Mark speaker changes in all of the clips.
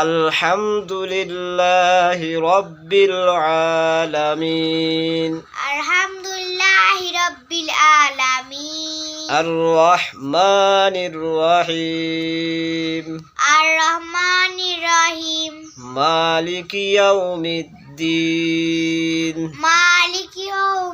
Speaker 1: আলহামদুলিল্লাহি রব্বিল
Speaker 2: আলামিন। আলহামদুলিল্লাহি রব্বিল আলামিন।
Speaker 1: আর রহমানির
Speaker 2: রহিম। আর
Speaker 1: রহমানির রহিম। মালিক
Speaker 2: ইয়াউমিদ্দিন। মালিক ইয়াউমিদ্দিন।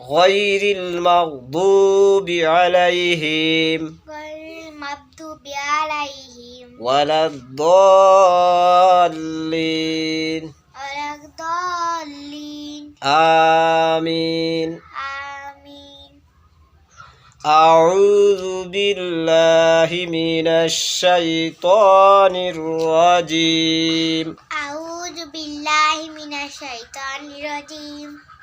Speaker 1: غير المغضوب عليهم. ولا الضالين.
Speaker 2: ولا الضالين
Speaker 1: آمين
Speaker 2: آمين.
Speaker 1: أعوذ بالله من الشيطان الرجيم.
Speaker 2: أعوذ بالله من الشيطان الرجيم.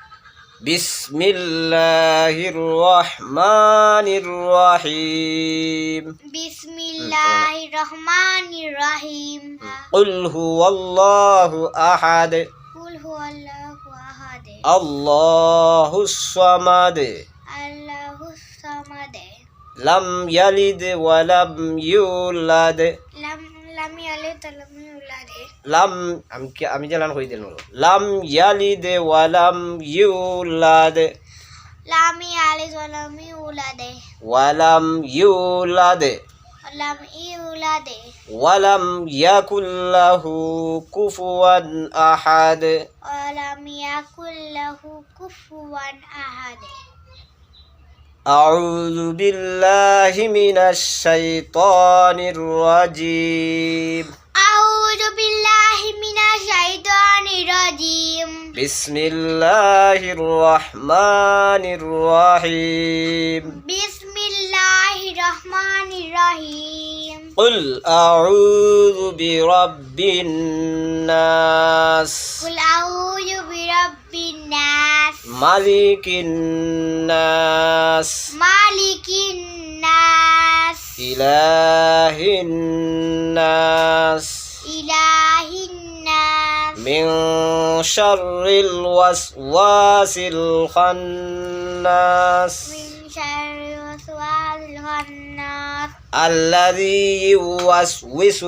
Speaker 1: بسم الله الرحمن الرحيم
Speaker 2: بسم الله الرحمن الرحيم
Speaker 1: قل هو الله أحد
Speaker 2: قل هو الله أحد
Speaker 1: الله الصمد
Speaker 2: الله الصمد
Speaker 1: لم يلد ولم يولد
Speaker 2: لم
Speaker 1: লাম আমি আমি জানান কই দিন লাম ইয়ালিদ ওয়ালাম ইউলাদে।
Speaker 2: লাম ইয়ালিদ ওয়ালাম ইউলাদ।
Speaker 1: ওয়ালাম ইউলাদ।
Speaker 2: ওয়ালাম ইউলাদ।
Speaker 1: ওয়ালাম ইয়াকুল্লাহু কুফুয়ান আহাদ।
Speaker 2: ওয়ালাম ইয়াকুল্লাহু কুফুয়ান আহাদ।
Speaker 1: أعوذ بالله من الشيطان الرجيم
Speaker 2: أعوذ بالله من الشيطان الرجيم
Speaker 1: بسم الله الرحمن الرحيم
Speaker 2: بسم الله الرحمن الرحيم
Speaker 1: قل أعوذ برب الناس
Speaker 2: قل أعوذ برب الناس
Speaker 1: ملك الناس.
Speaker 2: مالك الناس.
Speaker 1: إله الناس.
Speaker 2: إله الناس.
Speaker 1: من شر الوسواس الخناس.
Speaker 2: من شر وسواس الخناس. الذي يوسوس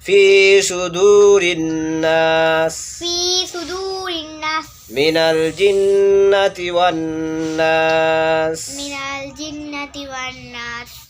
Speaker 1: في صدور الناس
Speaker 2: في صدور الناس
Speaker 1: من الجنة والناس
Speaker 2: من الجنة والناس